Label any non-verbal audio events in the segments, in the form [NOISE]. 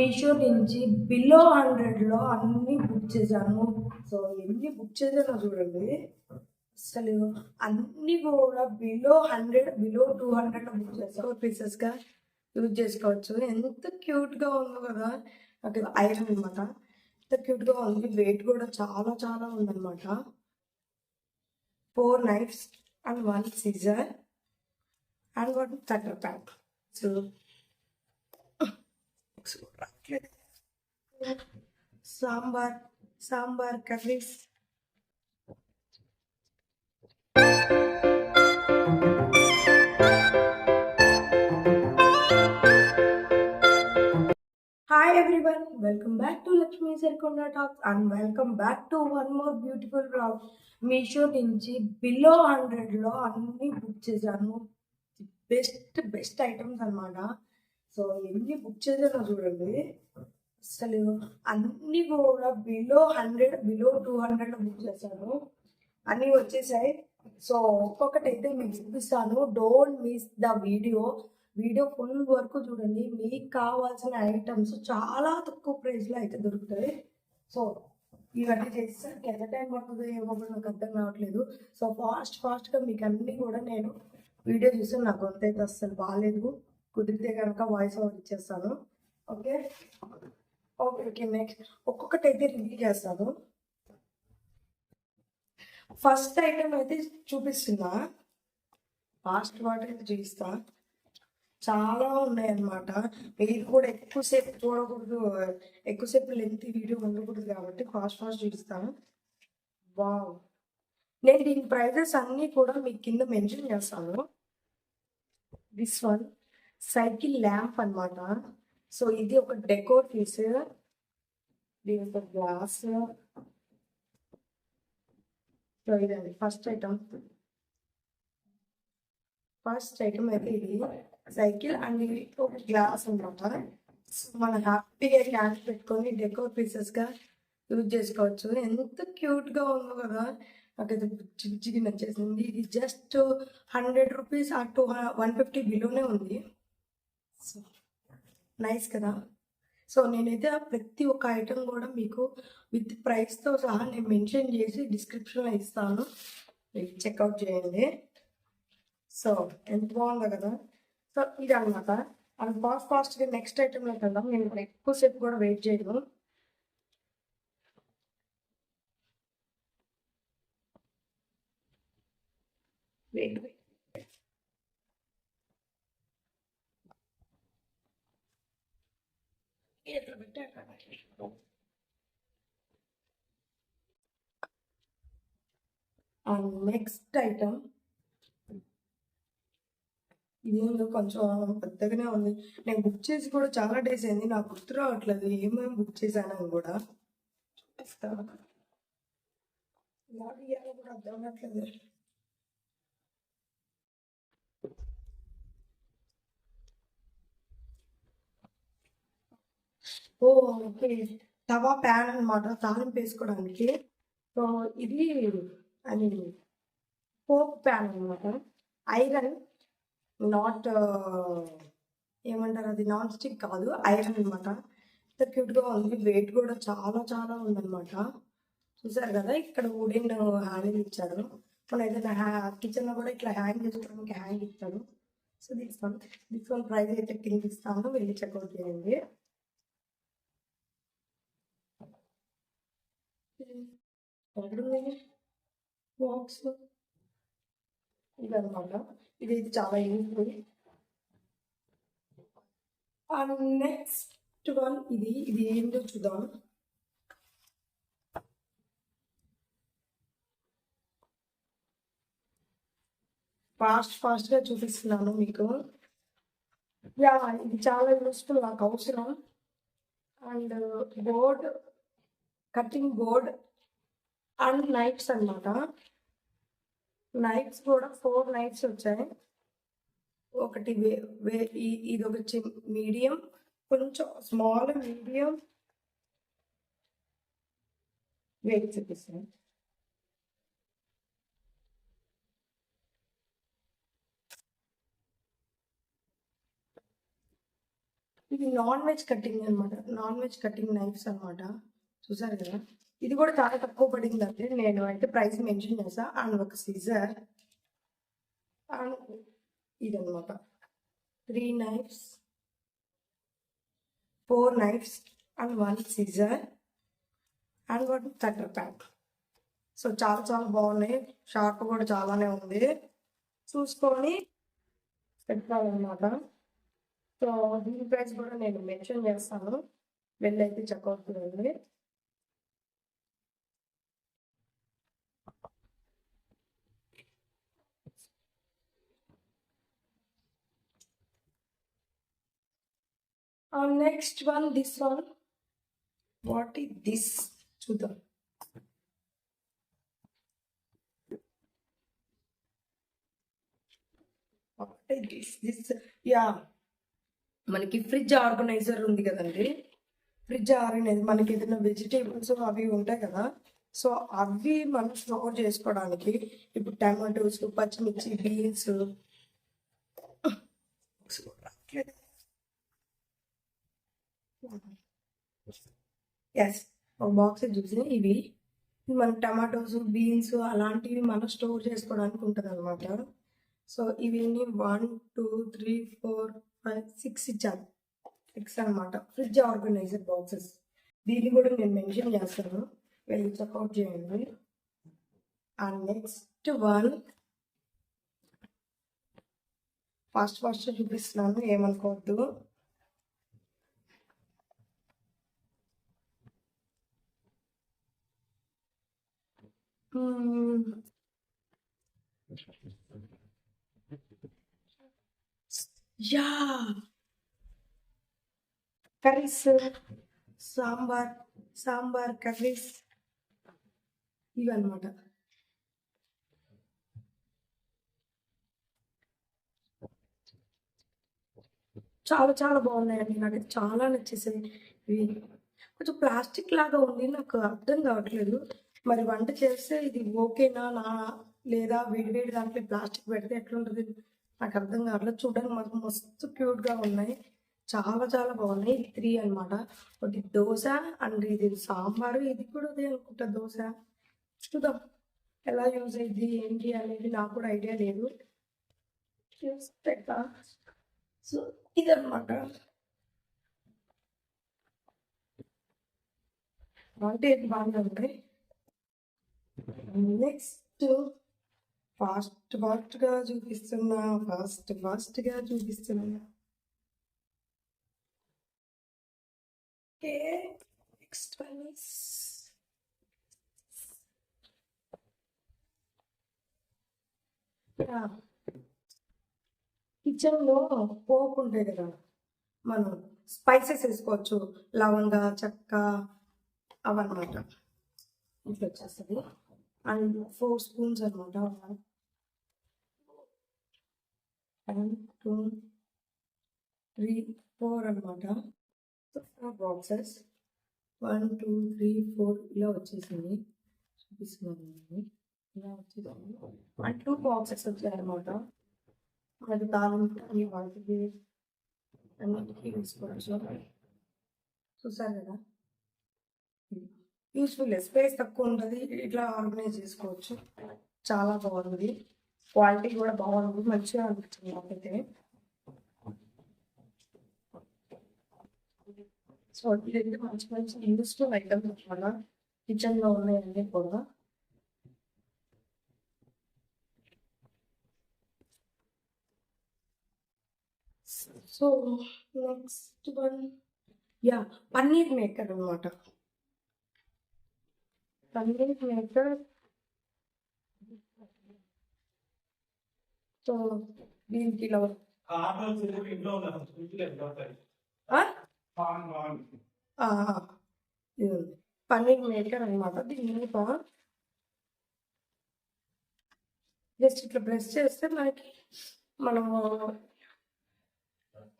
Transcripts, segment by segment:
మీషో నుంచి బిలో హండ్రెడ్లో అన్నీ బుక్ చేశాను. సో ఎన్ని బుక్ చేశానో చూడండి. అసలు అన్నీ కూడా బిలో హండ్రెడ్ బిలో టూ హండ్రెడ్లో బుక్ చేస్తాను పీసెస్గా యూజ్ చేసుకోవచ్చు. ఎంత క్యూట్గా ఉందో కదా. నాకు ఐరన్ అనమాట ఎంత క్యూట్గా ఉంది. వెయిట్ కూడా చాలా చాలా ఉందన్నమాట. Four knives and one scissor and one cutter pack so sambar sambar curries hi everyone welcome back to Lakshmi Sarikonda talks and welcome back to one more beautiful blog Meesho నుంచి below హండ్రెడ్లో అన్నీ book చేశాను best best items అన్నమాట so ఎన్ని book చేసానో చూడండి. అసలు అన్నీ కూడా బిలో హండ్రెడ్ బిలో టూ హండ్రెడ్లో బుక్ చేశాను. అన్నీ వచ్చేసాయి. సో ఒక్కొక్కటి అయితే మీకు చూపిస్తాను. Don't miss the video video full వరకు చూడండి. మీకు కావాల్సిన ఐటమ్స్ చాలా తక్కువ ప్రైస్లో అయితే దొరుకుతాయి. సో ఇవన్నీ చేసేసరికి ఎంత టైం పడుతుందో ఏమో కూడా నాకు అర్థం కావట్లేదు. సో ఫాస్ట్ ఫాస్ట్గా మీకు అన్నీ కూడా నేను వీడియో చూస్తే నాకు అంత అయితే అస్సలు బాగాలేదు కుదిరితే కనుక వాయిస్ ఓవర్ ఇచ్చేస్తాను. ఓకే ఓకే ఓకే నెక్స్ట్ ఒక్కొక్కటి అయితే రివ్యూ చేస్తాను. ఫస్ట్ ఐటమ్ అయితే చూపిస్తున్నా. ఫాస్ట్ వాటర్ అయితే చూపిస్తా. చాలా ఉన్నాయన్నమాట. మీరు కూడా ఎక్కువసేపు చూడకూడదు ఎక్కువసేపు లెంత్ వీడియో ఉండకూడదు కాబట్టి ఫాస్ట్ ఫాస్ట్ చూపిస్తాను. వావ్ నేను దీని ప్రైజెస్ అన్నీ కూడా మీకు కింద మెన్షన్ చేస్తాను. దిస్ వన్ సైకిల్ ల్యాంప్ అన్నమాట. సో ఇది ఒక డెకోర్ పీస్. దీని ఒక గ్లాస్. సో ఇదండి ఫస్ట్ ఐటమ్. ఫస్ట్ ఐటమ్ అయితే ఇది. సైకిల్ అండ్ ఇది ఒక గ్లాస్ అనమాట మనం హ్యాపీగా క్యాష్ పెట్టుకొని డెకోర్ పీసెస్గా యూజ్ చేసుకోవచ్చు. ఎంత క్యూట్గా ఉందో కదా. నాకైతే చిన్న చిన్న నచ్చేసింది. ఇది just hundred rupees ah two one fifty బిలోనే ఉంది. సో నైస్ కదా. సో నేనైతే ప్రతి ఒక్క ఐటెం కూడా మీకు విత్ ప్రైస్తో సహా నేను మెన్షన్ చేసి డిస్క్రిప్షన్లో ఇస్తాను. చెక్అవుట్ చేయండి. సో ఎంత బాగుందో కదా. సో ఇది అనమాట అండ్ ఫాస్ట్ ఫాస్ట్గా నెక్స్ట్ ఐటెంలోకి వెళ్దాం. నేను ఎక్కువసేపు కూడా వెయిట్ చేయను వెయిట్ వెయిట్ ఎట్లా పెట్టారు అండ్ నెక్స్ట్ ఐటమ్ ఇదేందో కొంచెం పెద్దగానే ఉంది. నేను బుక్ చేసి కూడా చాలా డేస్ అయింది. నాకు గుర్తు రావట్లేదు. ఏమేమి బుక్ చేశాను కూడా. చూపిస్తాను కూడా అర్థం అవ్వట్లేదు ఓ ఓకే. తవా ప్యాన్ అనమాట తాలింపు వేసుకోవడానికి. సో ఇది ఐ మీన్ పోప్ ప్యాన్ అనమాట ఐరన్ నాట్ ఏమంటారు అది? నాన్ స్టిక్ కాదు. ఐరన్ అనమాట ఎంత క్యూట్గా ఉంది. వెయిట్ కూడా చాలా చాలా ఉందన్నమాట. చూసారు కదా? ఇక్కడ వుడెన్ హ్యాండిల్ ఇచ్చారు. మనం ఏదైనా హ్యా కిచెన్లో కూడా ఇట్లా హ్యాంగ్ చేసుకోవడానికి హ్యాంగ్ ఇస్తాడు so this one this one price అయితే కింద ఇస్తాను వెళ్ళి చెక్అవుట్ చేయండి. బాక్స్ ఇదనమాట ఇది ఇది చాలా యూజ్ఫుల్ అండ్ నెక్స్ట్ వన్ ఇది ఇది ఏంటో చూద్దాం ఫాస్ట్ ఫాస్ట్గా చూపిస్తున్నాను మీకు. యా ఇది చాలా యూస్ఫుల్ నాకు అవసరం. And board cutting board and knives అన్నమాట. నైట్స్ కూడా ఫోర్ నైట్స్ వచ్చాయి. ఒకటి వే వే ఇది ఒక చిన్న మీడియం కొంచెం స్మాల్ మీడియం. వెయిట్ చూపిస్తాను. ఇది నాన్ వెజ్ కటింగ్ అనమాట నాన్ వెజ్ కటింగ్ నైఫ్స్ అన్నమాట. చూసారు కదా? ఇది కూడా చాలా తక్కువ పడింది నేను అయితే ప్రైస్ మెన్షన్ చేసా అండ్ ఒక సీజర్ అండ్ ఇదనమాట three knives four knives and one scissor and one cutter pack so చాలా చాలా బాగున్నాయి. షార్ప్ కూడా చాలానే ఉంది. చూసుకొని పెట్టుకోవాలన్నమాట. సో దీని ప్రైస్ కూడా నేను మెన్షన్ చేస్తాను. వెళ్ళి అయితే చెక్అవుట్ చేయండి. Next one this one what ఈ దిస్ చూద్దాం దిస్ దిస్ యా మనకి ఫ్రిడ్జ్ ఆర్గనైజర్ ఉంది కదండి. ఫ్రిడ్జ్ ఆర్గనైజర్ మనకి ఏదైనా వెజిటేబుల్స్ అవి ఉంటాయి కదా. సో అవి మనం స్టోర్ చేసుకోవడానికి ఇప్పుడు టమాటోస్ పచ్చిమిర్చి బీన్స్ [COUGHS] ఎస్ ఒక బాక్స్ చూసి ఇవి. మన టమాటోస్ బీన్స్ అలాంటివి మనం స్టోర్ చేసుకోవడానికి ఉంటుంది అనమాట సో ఇవన్నీ one two three four five six ఇచ్చాను. సిక్స్ అనమాట ఫ్రిడ్జ్ ఆర్గనైజర్ బాక్సెస్ దీన్ని కూడా నేను మెన్షన్ చేస్తాను. వెళ్ళి చెక్అవుట్ చేయండి. And next one fast fast చూపిస్తున్నాను. ఏమనుకోవద్దు. Hmm. Yeah curries sambar sambar curries ఇవన్నమాట. చాలా చాలా బాగున్నాయండి. నాకు చాలా నచ్చేసాయి. ఇవి కొంచెం ప్లాస్టిక్ లాగా ఉంది నాకు అర్థం కావట్లేదు. మరి వంట చేస్తే ఇది ఓకేనా? నా లేదా వేడి వేడి దాంట్లో ప్లాస్టిక్ పెడితే ఎట్లుంటుంది? నాకు అర్థం కావట్లేదు. చూడడానికి మాకు మస్తు క్యూట్గా ఉన్నాయి. చాలా చాలా బాగున్నాయి. ఇది త్రీ అనమాట ఒకటి దోశ అండ్ ఇది సాంబారు. ఇది కూడా అదే అనుకుంటా దోశ. చూద్దాం ఎలా యూజ్ అయ్యింది ఏంటి అనేది నాకు కూడా ఐడియా లేదు. చూస్తే. సో ఇదన్నమాట. అంటే ఇది బాగానే నెక్స్ట్ ఫాస్ట్ ఫాస్ట్గా చూపిస్తున్నా ఫాస్ట్ ఫాస్ట్గా చూపిస్తున్నా. ఓకే నెక్స్ట్ వన్ ఇస్ కిచెన్లో పోపు ఉంటాయి కదా మనం స్పైసెస్ వేసుకోవచ్చు లవంగ చెక్క అవన్నమాట. ఇట్లా వచ్చేస్తుంది. అండ్ ఫోర్ స్పూన్స్ అనమాట అండ్ టూ త్రీ ఫోర్ అనమాట four boxes one two three four ఇలా వచ్చేసింది చూపిస్తున్నాను ఇలా వచ్చేసింది అండ్ టూ బాక్సెస్ వచ్చాయన్నమాట అది తాలింపు వాటికి అన్నిటికీ వేసుకోవచ్చు చూసారు కదా యూస్ఫుల్ స్పేస్ తక్కువ ఉంటుంది ఇట్లా ఆర్గనైజ్ చేసుకోవచ్చు. చాలా బాగుంది. క్వాలిటీ కూడా బాగుంది. మంచిగా అనిపించింది నాకైతే. సో ఇదైతే మంచి మంచి యూస్ఫుల్ ఐటమ్స్ అనమాట కిచెన్లో ఉన్నాయన్నీ కూడా. So next one yeah paneer maker అనమాట పన్నీర్ మేకర్ సో దీనికి ఇలా. పన్నీర్ మేకర్ అనమాట దీని మీద జస్ట్ ఇట్లా ప్రెస్ చేస్తే మనకి మనము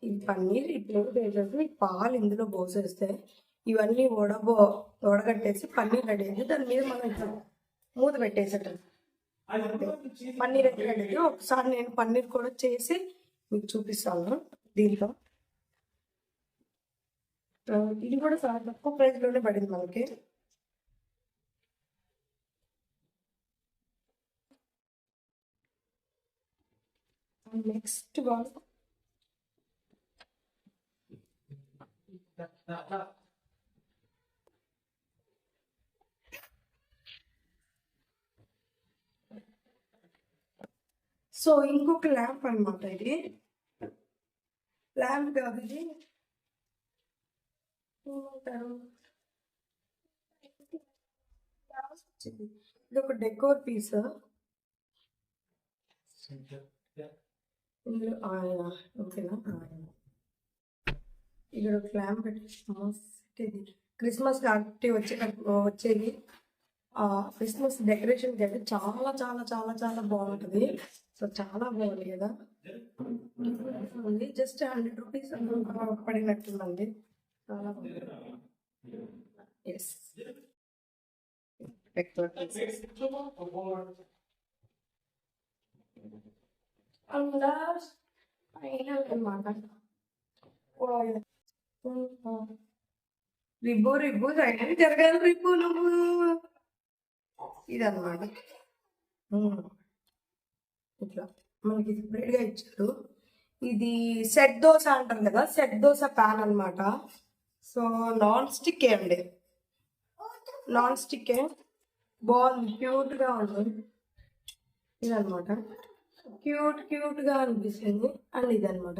ఈ పన్నీర్ ఇట్లా వేసేసి పాలు ఇందులో పోసేస్తే ఇవన్నీ వడబో వడగట్టేసి పన్నీర్ రెడీ అయింది. దాని మీద మనం ఇట్లా మూత పెట్టేసేటం పన్నీర్ ఎట్లా రెడీ ఒకసారి నేను పన్నీర్ కూడా చేసి మీకు చూపిస్తాను దీంట్లో. ఇది కూడా చాలా తక్కువ ప్రైస్లోనే పడింది మనకి. నెక్స్ట్ వన్ సో ఇంకొక ల్యాంప్ అన్నమాట ఇది. ల్యాంప్ కాదు ఇది. ఏమంటారు వచ్చింది. ఇది ఒక డెకోర్ పీస్ ఇందులో ఆయన ఓకేనా? ఆయన ఇక్కడ ఒక ల్యాంప్ పెట్టేది. క్రిస్మస్ కాబట్టి వచ్చే వచ్చేది. ఆ క్రిస్మస్ డెకరేషన్ అయితే చాలా చాలా చాలా చాలా బాగుంటుంది. సో చాలా బాగుంది కదా. ఉంది జస్ట్ హండ్రెడ్ రూపీస్ పడినట్టుందండి. చాలా బాగుంది. ఎస్ అలా పైన అన్నమాట. రిబ్బు రిబ్బు జరగాలి రిబ్బు నువ్వు. ఇదన్నమాట. Hmm. ఇట్లా మనకి ఇది separate గా ఇచ్చారు. ఇది సెట్ దోశ అంటారు కదా సెట్ దోశ ప్యాన్ అన్నమాట. సో నాన్ స్టిక్ అండి? నాన్ స్టిక్ బాగుంది క్యూట్గా ఉంది. ఇదన్నమాట. క్యూట్ క్యూట్గా అనిపిస్తుంది. అండ్ ఇదన్నమాట.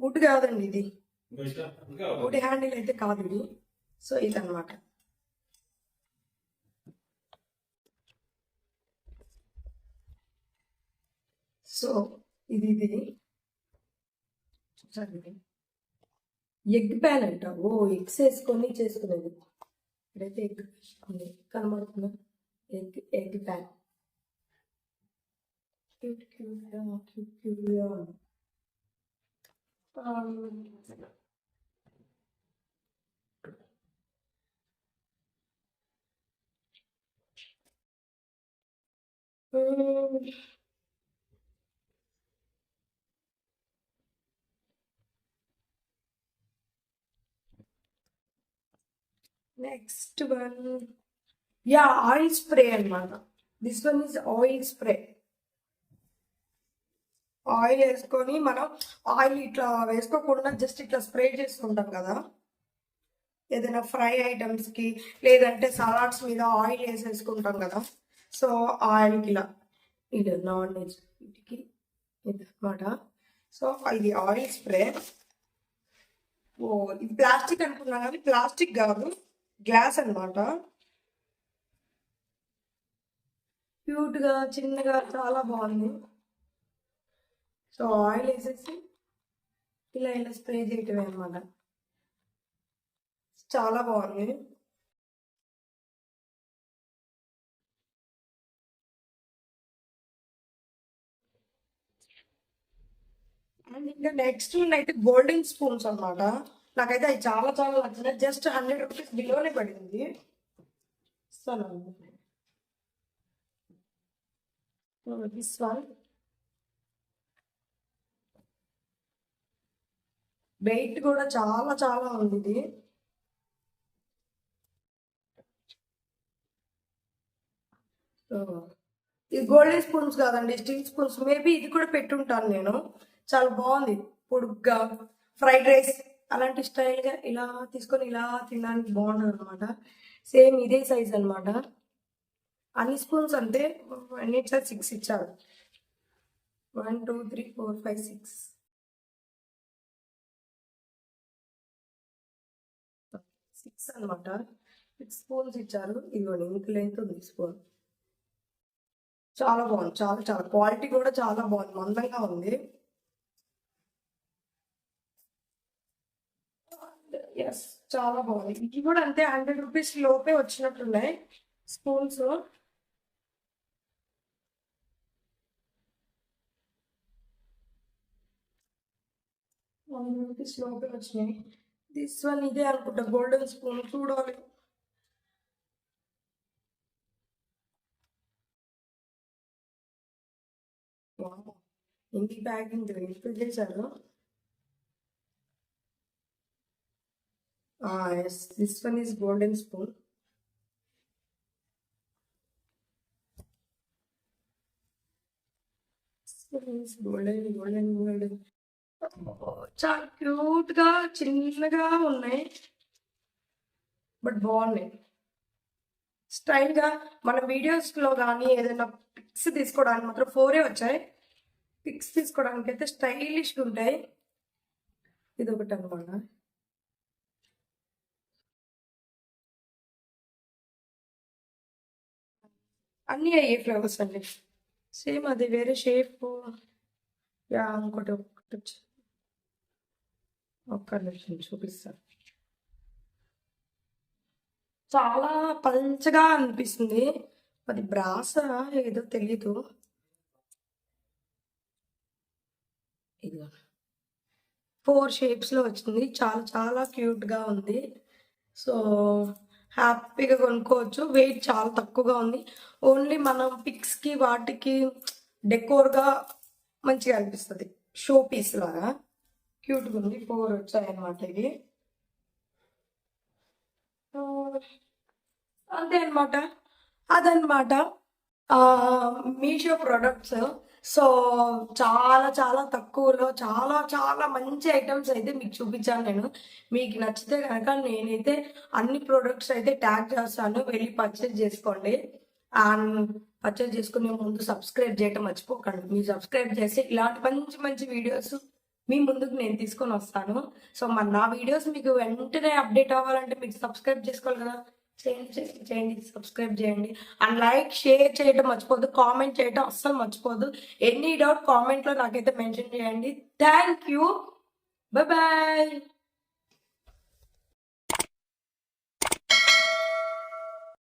వుడ్ కాదండి ఇది. వుడ్ హ్యాండిల్ అయితే కాదు ఇది. సో ఇదన్నమాట. సో ఇది ఇది. చూసారండి ఎగ్ ప్యాన్ అంట ఓ ఎగ్స్ వేసుకొని చేసుకునేది. ఇక్కడైతే ఎగ్ ఉంది. కనబడుతుందా? ఎగ్ ఎగ్ ప్యాన్ క్యూట్ క్యూట్గా క్యూట్ క్యూట్గా ఉంది next one yeah oil spray అన్నమాట. This one is oil spray oil వేసుకొని మనం ఆయిల్ ఇట్లా వేసుకోకుండా జస్ట్ ఇట్లా స్ప్రే చేసుకుంటాం కదా. ఏదైనా ఫ్రై ఐటమ్స్కి లేదంటే సలాడ్స్ మీద ఆయిల్ వేసేసుకుంటాం కదా. సో ఆయిల్కి ఇలా. ఇది నాన్ వెజ్ వీటికి ఇది సో ఇది ఆయిల్ స్ప్రే ఓ ఇది ప్లాస్టిక్ అనుకున్నా కానీ ప్లాస్టిక్ కాదు. గ్లాస్ అన్నమాట. క్యూట్గా చిన్నగా చాలా బాగుంది. సో ఆయిల్ వేసేసి ఇలా ఇలా స్ప్రే చేయటమే అనమాట చాలా బాగుంది. అండ్ ఇంకా నెక్స్ట్ అయితే గోల్డెన్ స్పూన్స్ అనమాట నాకైతే అది చాలా చాలా నచ్చింది. జస్ట్ హండ్రెడ్ రూపీస్ బిలోనే పడింది. ఇస్తాను. This one. వెయిట్ కూడా చాలా చాలా ఉంది. ఇది ఇది గోల్డెన్ స్పూన్స్ కాదండి స్టీల్ స్పూన్స్. మేబీ ఇది కూడా పెట్టుంటాను నేను. చాలా బాగుంది. పొడుగ్గా ఫ్రైడ్ రైస్. అలాంటి స్టైల్గా ఇలా తీసుకొని ఇలా తినడానికి బాగుంటుంది అనమాట సేమ్ ఇదే సైజ్ అన్నమాట. అన్ని స్పూన్స్ అంటే అన్నిట్లో సిక్స్ ఇచ్చారు. One two three four five six six అన్నమాట. సిక్స్ స్పూన్స్ ఇచ్చారు. ఇదిగోండి ఇంక లెంత్ ఉంది స్పూన్ చాలా బాగుంది చాలా చాలా క్వాలిటీ కూడా చాలా బాగుంది మందంగా ఉంది. ఎస్ చాలా బాగుంది. ఇవి కూడా అంతే హండ్రెడ్ రూపీస్ లోపే వచ్చినట్టున్నాయి స్పూన్స్. హండ్రెడ్ రూపీస్ లోపే వచ్చినాయి. దిస్ వన్ ఇదే అనుకుంటా గోల్డెన్ స్పూన్ చూడాలి. వావ్. ఇంటి ప్యాకింగ్ ఎంత చేశారు. Ah, yes, this one is golden spoon. Golden, golden. Oh, చాలా క్యూట్గా చిన్నగా ఉన్నాయి. బట్ బాగున్నాయి. స్టైల్గా మన వీడియోస్లో కానీ ఏదైనా పిక్స్ తీసుకోవడానికి మాత్రం ఫోరే వచ్చాయి. పిక్స్ తీసుకోవడానికి అయితే స్టైలిష్ ఉంటాయి. ఇది ఒకటి అనమాట అన్నీ అయ్యే ఫ్లవర్స్ అండి. సేమ్ అది వేరే షేప్ యా ఇంకోటి ఒకటి ఒక్క నిమిషం చూపిస్తాను చాలా పంచగా అనిపిస్తుంది. అది బ్రాస ఏదో తెలీదు. ఇదిగో. ఫోర్ షేప్స్లో వచ్చింది. చాలా చాలా క్యూట్గా ఉంది. సో హ్యాపీగా కొనుక్కోవచ్చు. వెయిట్ చాలా తక్కువగా ఉంది. ఓన్లీ మనం పిక్స్కి వాటికి డెకోర్గా మంచిగా అనిపిస్తుంది. షో పీస్ లాగా. క్యూట్గా ఉంది. ఫోర్ వచ్చాయి అన్నమాట ఇవి. అంతే అనమాట అదనమాట మీషో ప్రొడక్ట్స్ సో చాలా చాలా తక్కువలో చాలా చాలా మంచి ఐటమ్స్ అయితే మీకు చూపించాను నేను. మీకు నచ్చితే కనుక నేనైతే అన్ని ప్రొడక్ట్స్ అయితే ట్యాగ్ చేస్తాను. వెళ్ళి పర్చేజ్ చేసుకోండి. అండ్ పర్చేజ్ చేసుకునే ముందు సబ్స్క్రైబ్ చేయటం మర్చిపోకండి. మీరు సబ్స్క్రైబ్ చేసి ఇలాంటి మంచి మంచి వీడియోస్ మీ ముందుకు నేను తీసుకొని వస్తాను. సో మరి నా వీడియోస్ మీకు వెంటనే అప్డేట్ అవ్వాలంటే మీకు సబ్స్క్రైబ్ చేసుకోవాలి కదా. చేయండి సబ్స్క్రైబ్ చేయండి అండ్ లైక్ షేర్ చేయడం మర్చిపోదు కామెంట్ చేయడం అస్సలు మర్చిపోదు ఎనీ డౌట్ కామెంట్లో నాకైతే మెన్షన్ చేయండి. Thank you bye